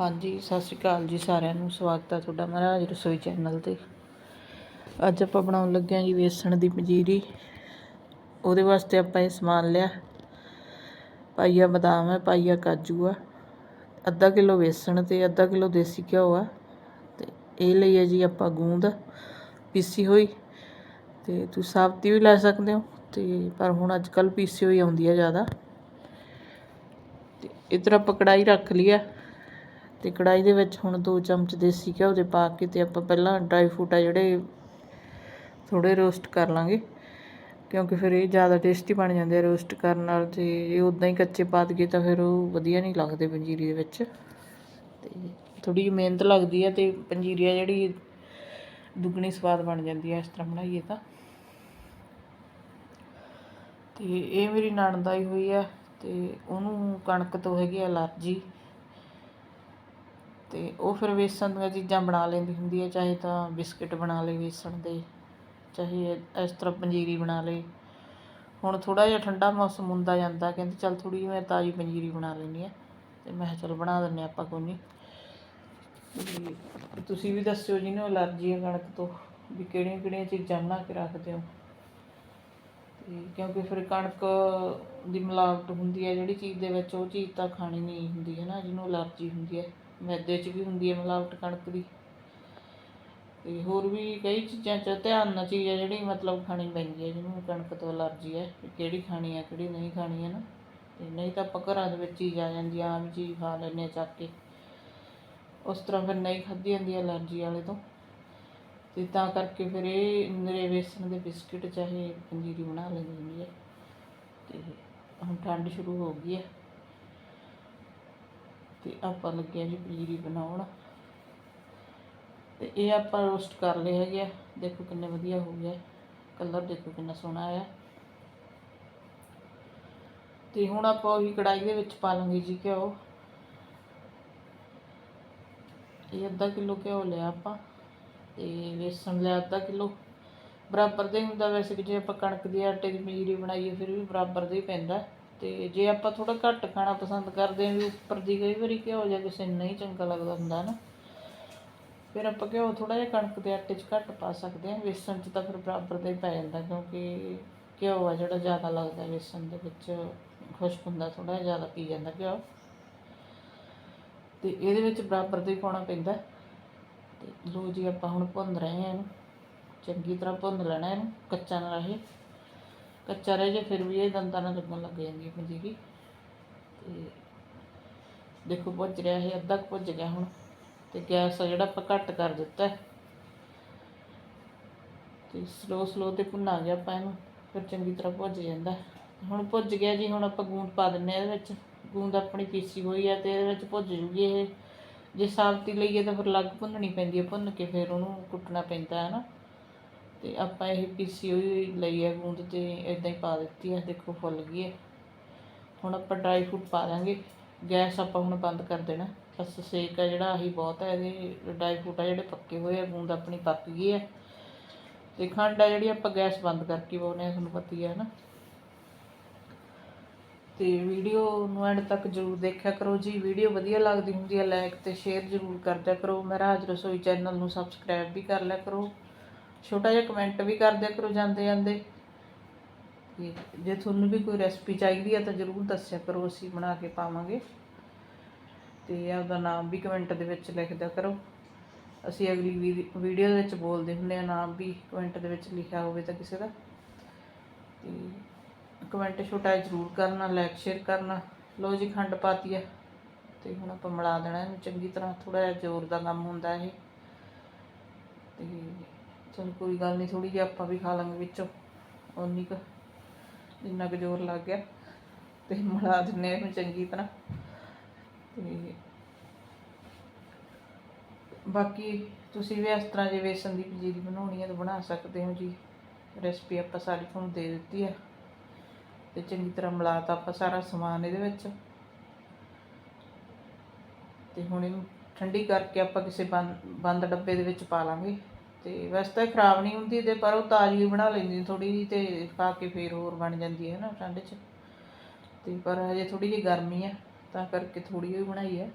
ਹਾਂਜੀ, ਸਤਿ ਸ਼੍ਰੀ ਅਕਾਲ ਜੀ ਸਾਰਿਆਂ ਨੂੰ। ਸਵਾਗਤ ਹੈ ਤੁਹਾਡਾ ਮਹਾਰਾਜ ਰਸੋਈ ਚੈਨਲ ਤੇ। ਅੱਜ ਆਪਾਂ ਬਣਾਉਣ ਲੱਗੇ ਹਾਂ ਜੀ ਵੇਸਣ ਦੀ ਪੰਜੀਰੀ। ਉਹਦੇ ਵਾਸਤੇ ਆਪਾਂ ਇਹ ਸਮਾਨ ਲਿਆ। ਪਾਈਆ ਬਦਾਮ ਹੈ, ਪਾਈਆ ਕਾਜੂ ਆ, ਅੱਧਾ ਕਿਲੋ ਵੇਸਣ ਤੇ ਅੱਧਾ ਕਿਲੋ ਦੇਸੀ ਘਿਓ ਆ। ਤੇ ਇਹ ਲਈ ਹੈ ਜੀ ਆਪਾਂ ਗੂੰਦ, ਪੀਸੀ ਹੋਈ। ਤੇ ਤੁਸੀਂ ਸਾਬਤੀ ਵੀ ਲੈ ਸਕਦੇ ਹੋ, ਤੇ ਪਰ ਹੁਣ ਅੱਜ ਕੱਲ ਪੀਸੀ ਹੋਈ ਆਉਂਦੀ ਹੈ ਜ਼ਿਆਦਾ। ਤੇ ਇੱਧਰ ਆਪਾਂ ਕੜਾਈ ਰੱਖ ਲਈ ਆ। ਅਤੇ ਕੜਾਹੀ ਦੇ ਵਿੱਚ ਹੁਣ ਦੋ ਚਮਚ ਦੇਸੀ ਘਿਓ ਦੇ ਪਾ ਕੇ ਅਤੇ ਆਪਾਂ ਪਹਿਲਾਂ ਡਰਾਈ ਫਰੂਟ ਆ ਜਿਹੜੇ ਥੋੜ੍ਹੇ ਰੋਸਟ ਕਰ ਲਾਂਗੇ, ਕਿਉਂਕਿ ਫਿਰ ਇਹ ਜ਼ਿਆਦਾ ਟੇਸਟੀ ਬਣ ਜਾਂਦੇ ਆ ਰੋਸਟ ਕਰਨ ਨਾਲ ਤੇ ਇਹ ਉਦਾਂ ਹੀ ਕੱਚੇ ਪਾ ਦਈਏ ਤਾਂ ਫਿਰ ਉਹ ਵਧੀਆ ਨਹੀਂ ਲੱਗਦੇ ਪੰਜੀਰੀ ਦੇ ਵਿੱਚ। ਅਤੇ ਥੋੜ੍ਹੀ ਜਿਹੀ ਮਿਹਨਤ ਲੱਗਦੀ ਹੈ ਅਤੇ ਪੰਜੀਰੀ ਆ ਜਿਹੜੀ ਦੁੱਗਣੀ ਸਵਾਦ ਬਣ ਜਾਂਦੀ ਹੈ ਇਸ ਤਰ੍ਹਾਂ ਬਣਾਈਏ ਤਾਂ। ਤੇ ਇਹ ਮੇਰੀ ਨਣਦ ਆਈ ਹੋਈ ਹੈ ਅਤੇ ਉਹਨੂੰ ਕਣਕ ਤੋਂ ਹੈਗੀ ਐਲਰਜੀ। ਅਤੇ ਉਹ ਫਿਰ ਵੇਸਣ ਦੀਆਂ ਚੀਜ਼ਾਂ ਬਣਾ ਲੈਂਦੀ ਹੁੰਦੀ ਹੈ, ਚਾਹੇ ਤਾਂ ਬਿਸਕਿਟ ਬਣਾ ਲਏ ਵੇਸਣ ਦੇ, ਚਾਹੇ ਇਸ ਤਰ੍ਹਾਂ ਪੰਜੀਰੀ ਬਣਾ ਲਈ ਹੁਣ ਥੋੜ੍ਹਾ ਜਿਹਾ ਠੰਡਾ ਮੌਸਮ ਹੁੰਦਾ ਜਾਂਦਾ, ਕਹਿੰਦੀ ਚੱਲ ਥੋੜ੍ਹੀ ਜਿਹੀ ਮੈਂ ਤਾਜ਼ੀ ਪੰਜੀਰੀ ਬਣਾ ਲੈਂਦੀ ਹਾਂ। ਅਤੇ ਮੈਂ ਕਿਹਾ ਚਲ ਬਣਾ ਦਿੰਨੇ ਆਪਾਂ ਕੋਈ ਨਹੀਂ। ਤੇ ਤੁਸੀਂ ਵੀ ਦੱਸਿਓ ਜਿਹਨੂੰ ਐਲਰਜੀ ਹੈ ਕਣਕ ਤੋਂ, ਵੀ ਕਿਹੜੀਆਂ ਕਿਹੜੀਆਂ ਚੀਜ਼ਾਂ ਬਣਾ ਕੇ ਰੱਖਦੇ ਹੋ। ਤੇ ਕਿਉਂਕਿ ਫਿਰ ਕਣਕ ਦੀ ਮਿਲਾਵਟ ਹੁੰਦੀ ਹੈ, ਜਿਹੜੀ ਚੀਜ਼ ਦੇ ਵਿੱਚ ਉਹ ਚੀਜ਼ ਤਾਂ ਖਾਣੀ ਨਹੀਂ ਹੁੰਦੀ ਹੈ ਨਾ, ਜਿਹਨੂੰ ਐਲਰਜੀ ਹੁੰਦੀ ਹੈ। ਮੈਦੇ 'ਚ ਵੀ ਹੁੰਦੀ ਹੈ ਮਿਲਾਵਟ ਕਣਕ ਦੀ। ਤੇ ਹੋਰ ਵੀ ਕਈ ਚੀਜ਼ਾਂ 'ਚ ਧਿਆਨ ਨਾਲ ਚੀਜ਼ ਹੈ ਜਿਹੜੀ ਮਤਲਬ ਖਾਣੀ ਪੈਂਦੀ ਹੈ, ਜਿਹਨੂੰ ਕਣਕ ਤੋਂ ਅਲਰਜੀ ਹੈ ਵੀ ਕਿਹੜੀ ਖਾਣੀ ਹੈ, ਕਿਹੜੀ ਨਹੀਂ ਖਾਣੀ ਹੈ ਨਾ। ਤੇ ਨਹੀਂ ਤਾਂ ਆਪਾਂ ਘਰਾਂ ਦੇ ਵਿੱਚ ਚੀਜ਼ ਆ ਜਾਂਦੀ ਆ, ਆਮ ਚੀਜ਼ ਖਾ ਲੈਂਦੇ ਹਾਂ ਚੱਕ ਕੇ। ਉਸ ਤਰ੍ਹਾਂ ਫਿਰ ਨਹੀਂ ਖਾਧੀ ਜਾਂਦੀ ਅਲਰਜੀ ਵਾਲੇ ਤੋਂ। ਤੇ ਤਾਂ ਕਰਕੇ ਫਿਰ ਇਹ ਮੇਰੇ ਵੇਸਣ ਦੇ ਬਿਸਕਿਟ ਚਾਹੇ ਪੰਜੀਰੀ ਬਣਾ ਲੈਂਦੀ ਹੁੰਦੀ ਹੈ। ਤੇ ਹੁਣ ਠੰਡ ਸ਼ੁਰੂ ਹੋ ਗਈ ਹੈ। ਤੇ ਆਪਾਂ ਲੱਗਿਆ ਜੀ ਪੰਜੀਰੀ ਬਣਾਉਣ। ਤੇ ਇਹ ਆਪਾਂ ਰੋਸਟ ਕਰ ਲਏ ਹੈਗੇ ਆ। ਦੇਖੋ ਕਿੰਨੇ ਵਧੀਆ ਹੋ ਗਿਆ। ਕਲਰ ਦੇਖੋ ਕਿੰਨਾ ਸੋਹਣਾ ਆਇਆ। ਤੇ ਹੁਣ ਆਪਾਂ ਉਹੀ ਕੜਾਈ ਦੇ ਵਿੱਚ ਪਾ ਲਾਂਗੇ ਜੀ ਘਿਓ। ਇਹ ਅੱਧਾ ਕਿਲੋ ਘਿਓ ਲਿਆ ਆਪਾਂ। ਤੇ ਵੇਸਣ ਲਿਆ ਅੱਧਾ ਕਿਲੋ। ਬਰਾਬਰ ਦਾ ਹੀ ਹੁੰਦਾ ਵੈਸੇ ਕਿ ਜੇ ਆਪਾਂ ਕਣਕ ਦੀ ਆਟੇ ਦੀ ਪੰਜੀਰੀ ਬਣਾਈਏ, ਫਿਰ ਵੀ ਬਰਾਬਰ ਦਾ ਹੀ ਪੈਂਦਾ। ਤੇ ਜੇ ਆਪਾਂ ਥੋੜਾ ਘੱਟ ਖਾਣਾ ਪਸੰਦ ਕਰਦੇ ਹਾਂ ਵੀ ਉੱਪਰ ਦੀ ਕਈ ਵਾਰੀ ਘਿਓ ਜਾਂ ਕਿਸੇ ਨੂੰ ਨਹੀਂ ਚੰਗਾ ਲੱਗਦਾ ਹੁੰਦਾ ਨਾ, ਫਿਰ ਆਪਾਂ ਘਿਓ ਥੋੜਾ ਜਿਹਾ ਕਣਕ ਦੇ ਆਟੇ 'ਚ ਘੱਟ ਪਾ ਸਕਦੇ ਹਾਂ, ਵੇਸਣ 'ਚ ਤਾਂ ਫਿਰ ਬਰਾਬਰ ਦਾ ਹੀ ਪੈ ਜਾਂਦਾ ਕਿਉਂਕਿ ਘਿਓ ਆ ਜਿਹੜਾ ਜ਼ਿਆਦਾ ਲੱਗਦਾ ਵੇਸਣ ਦੇ ਵਿੱਚ, ਖੁਸ਼ਕ ਹੁੰਦਾ ਥੋੜਾ ਜਿਹਾ ਜ਼ਿਆਦਾ ਪੀ ਜਾਂਦਾ ਘਿਓ। ਤੇ ਇਹਦੇ ਵਿੱਚ ਬਰਾਬਰ ਦਾ ਹੀ ਪਾਉਣਾ ਪੈਂਦਾ। ਤੇ ਲੋ ਜੀ ਆਪਾਂ ਹੁਣ ਭੁੰਨ ਰਹੇ ਹਾਂ ਇਹਨੂੰ, ਚੰਗੀ ਤਰ੍ਹਾਂ ਭੁੰਨ ਲੈਣਾ ਇਹਨੂੰ ਕੱਚਾ ਨਾ ਰਹੇ। ਕੱਚਾ ਰਹਿ ਜੇ, ਫਿਰ ਵੀ ਇਹ ਦੰਦਾਂ ਨਾਲ ਲੱਗਣ ਲੱਗ ਜਾਂਦੀ ਹੈ ਪੰਜੀਰੀ। ਤੇ ਦੇਖੋ ਭੁੱਜ ਰਿਹਾ ਇਹ, ਅੱਧਾ ਕੁ ਭੁੱਜ ਗਿਆ ਹੁਣ। ਤੇ ਗੈਸ ਆ ਜਿਹੜਾ ਆਪਾਂ ਘੱਟ ਕਰ ਦਿੱਤਾ ਹੈ। ਤੇ ਸਲੋ ਸਲੋ ਤੇ ਭੁੰਨਾ ਗਿਆ ਆਪਾਂ ਇਹਨੂੰ, ਫਿਰ ਚੰਗੀ ਤਰ੍ਹਾਂ ਭੁੱਜ ਜਾਂਦਾ ਹੁਣ ਭੁੱਜ ਗਿਆ ਜੀ, ਹੁਣ ਆਪਾਂ ਗੂੰਦ ਪਾ ਦਿੰਨੇ ਆ ਇਹਦੇ ਵਿੱਚ। ਗੂੰਦ ਆਪਣੀ ਪੀਸੀ ਹੋਈ ਆ ਤੇ ਇਹਦੇ ਵਿੱਚ ਭੁੱਜ ਜੂਗੀ ਇਹ। ਜੇ ਸਾਬਤੀ ਲਈਏ ਤਾਂ ਫਿਰ ਲੱਗ ਭੁੰਨਣੀ ਪੈਂਦੀ ਹੈ, ਭੁੰਨ ਕੇ ਫਿਰ ਉਹਨੂੰ ਕੁੱਟਣਾ ਪੈਂਦਾ ਹੈ ਨਾ। ਤੇ ਆਪਾਂ ਇਹ ਪੀਸੀ ਹੋਈ ਲਈ ਹੈ ਗੂੰਦ ਤੇ ਇਦਾਂ ਹੀ ਪਾ ਦਿੱਤੀ ਹੈ ਦੇਖੋ ਫੁੱਲ ਗਈ ਹੈ ਹੁਣ ਆਪਾਂ ਡਰਾਈ ਫਰੂਟ ਪਾ ਦਾਂਗੇ। ਗੈਸ ਆਪਾਂ ਹੁਣ ਬੰਦ ਕਰ ਦੇਣਾ। ਬਸ ਸੇਕ ਹੈ ਜਿਹੜਾ, ਆਹੀ ਬਹੁਤ ਹੈ ਇਹਦੇ ਡਰਾਈ ਫਰੂਟ ਆ ਜਿਹੜੇ ਪੱਕੇ ਹੋਏ ਆ, ਗੂੰਦ ਆਪਣੀ ਪੱਕ ਗਈ ਹੈ ਤੇ ਖੰਡ ਆ ਜਿਹੜੀ ਆਪਾਂ ਗੈਸ ਬੰਦ ਕਰਕੇ ਪਾਉਨੇ ਆ, ਤੁਹਾਨੂੰ ਪਤਾ ਹੀ ਹੈ ਨਾ। ਤੇ ਵੀਡੀਓ ਨੂੰ ਐਂਡ ਤੱਕ ਜਰੂਰ ਦੇਖਿਆ ਕਰੋ ਜੀ। ਵੀਡੀਓ ਵਧੀਆ ਲੱਗਦੀ ਹੁੰਦੀ ਹੈ ਲਾਈਕ ਤੇ ਸ਼ੇਅਰ ਜਰੂਰ ਕਰਦਿਆ ਕਰੋ। ਮਹਾਰਾਜ ਰਸੋਈ ਚੈਨਲ ਨੂੰ ਸਬਸਕ੍ਰਾਈਬ ਵੀ ਕਰ ਲਿਆ ਕਰੋ। ਛੋਟਾ ਜਿਹਾ ਕਮੈਂਟ ਵੀ ਕਰ ਦਿਆ ਕਰੋ ਜਾਂਦੇ ਜਾਂਦੇ। ਤੇ ਜੇ ਤੁਹਾਨੂੰ ਵੀ ਕੋਈ ਰੈਸਪੀ ਚਾਹੀਦੀ ਹੈ ਤਾਂ ਜਰੂਰ ਦੱਸਿਆ ਕਰੋ, ਅਸੀਂ ਬਣਾ ਕੇ ਪਾਵਾਂਗੇ। ਤੇ ਆਪਦਾ ਨਾਮ ਵੀ ਕਮੈਂਟ ਦੇ ਵਿੱਚ ਲਿਖ ਦਿਆ ਕਰੋ। ਅਸੀਂ ਅਗਲੀ ਵੀਡੀਓ ਦੇ ਵਿੱਚ ਬੋਲਦੇ ਹੁੰਦੇ ਆ, ਨਾਮ ਵੀ ਕਮੈਂਟ ਦੇ ਵਿੱਚ ਲਿਖਿਆ ਹੋਵੇ ਤਾਂ ਕਿਸੇ ਦਾ। ਤੇ ਕਮੈਂਟ ਛੋਟਾ ਜਿਹਾ ਜ਼ਰੂਰ ਕਰਨਾ ਲਾਈਕ ਸ਼ੇਅਰ ਕਰਨਾ। ਲੋ ਜੀ ਖੰਡ ਪਾਤੀ ਹੈ ਤੇ ਹੁਣ ਆਪਾਂ ਮਿਲਾ ਦੇਣਾ ਇਹਨੂੰ, ਚੰਗੀ ਤਰ੍ਹਾਂ ਥੋੜਾ ਜਿਹਾ ਜ਼ੋਰ ਦਾ ਕੰਮ ਹੁੰਦਾ ਇਹ। ਤੇ ਚਲ ਕੋਈ ਗੱਲ ਨਹੀਂ ਥੋੜੀ ਜਿਹੀ ਆਪਾਂ ਵੀ ਖਾ ਲਾਂਗੇ ਵਿੱਚੋਂ। ਉਨੀ ਕੁ ਜਿੰਨਾ ਕੁ ਜ਼ੋਰ ਲੱਗ ਗਿਆ। ਤੇ ਮਿਲਾ ਦਿੰਨੇ ਆ ਇਹਨੂੰ ਚੰਗੀ ਤਰ੍ਹਾਂ। ਤੇ ਬਾਕੀ ਤੁਸੀਂ ਵੀ ਇਸ ਤਰ੍ਹਾਂ ਜੇ ਵੇਸਣ ਦੀ ਪੰਜੀਰੀ ਬਣਾਉਣੀ ਹੈ ਤਾਂ ਬਣਾ ਸਕਦੇ ਹੋ ਜੀ। ਰੈਸਪੀ ਆਪਾਂ ਸਾਰੀ ਤੁਹਾਨੂੰ ਦੇ ਦਿੱਤੀ ਹੈ ਤੇ ਚੰਗੀ ਤਰ੍ਹਾਂ ਮਿਲਾਤਾ ਆਪਾਂ ਸਾਰਾ ਸਮਾਨ ਇਹਦੇ ਵਿੱਚ। ਤੇ ਹੁਣ ਇਹਨੂੰ ਠੰਡੀ ਕਰਕੇ ਆਪਾਂ ਕਿਸੇ ਬੰਦ ਬੰਦ ਡੱਬੇ ਦੇ ਵਿੱਚ ਪਾ ਲਾਂਗੇ। ਤੇ ਵੈਸੇ ਤਾਂ ਇਹ ਖਰਾਬ ਨਹੀਂ ਹੁੰਦੀ ਤੇ ਪਰ ਉਹ ਤਾਜ਼ੀ ਬਣਾ ਲੈਂਦੀ ਥੋੜੀ ਜਿਹੀ ਤੇ ਖਾ ਕੇ ਫੇਰ ਹੋਰ ਬਣ ਜਾਂਦੀ ਹੈ ਨਾ ਠੰਡ 'ਚ। ਤੇ ਪਰ ਹਜੇ ਥੋੜੀ ਜਿਹੀ ਗਰਮੀ ਹੈ, ਤਾਂ ਕਰਕੇ ਥੋੜੀ ਜਿਹੀ ਬਣਾਈ ਹੈ।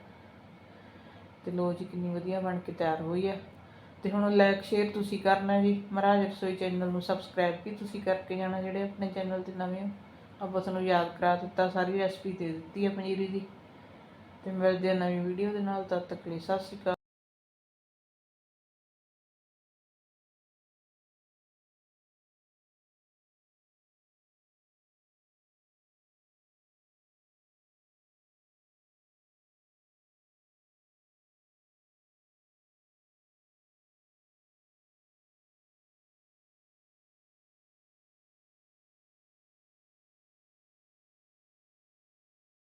ਤੇ ਲੋ ਜੀ ਕਿੰਨੀ ਵਧੀਆ ਬਣ ਕੇ ਤਿਆਰ ਹੋਈ ਆ ਤੇ ਹੁਣ ਲਾਈਕ, ਸ਼ੇਅਰ ਤੁਸੀਂ ਕਰਨਾ ਜੀ। ਮਹਾਰਾਜ ਰਸੋਈ ਚੈਨਲ ਨੂੰ ਸਬਸਕ੍ਰਾਈਬ ਵੀ ਤੁਸੀਂ ਕਰਕੇ ਜਾਣਾ ਜਿਹੜੇ ਆਪਣੇ ਚੈਨਲ ਤੇ ਨਵੇਂ ਹੋ। ਆਪਾਂ ਤੁਹਾਨੂੰ ਯਾਦ ਕਰਾ ਦਿੱਤਾ, ਸਾਰੀ ਰੈਸਪੀ ਦੇ ਦਿੱਤੀ ਹੈ ਪਨੀਰੀ ਦੀ। ਤੇ ਮਿਲਦੇ ਆ ਨਵੀਂ ਵੀਡੀਓ ਦੇ ਨਾਲ, ਤਦ ਤੱਕ ਲਈ ਸਤਿ ਸ਼੍ਰੀ ਅਕਾਲ।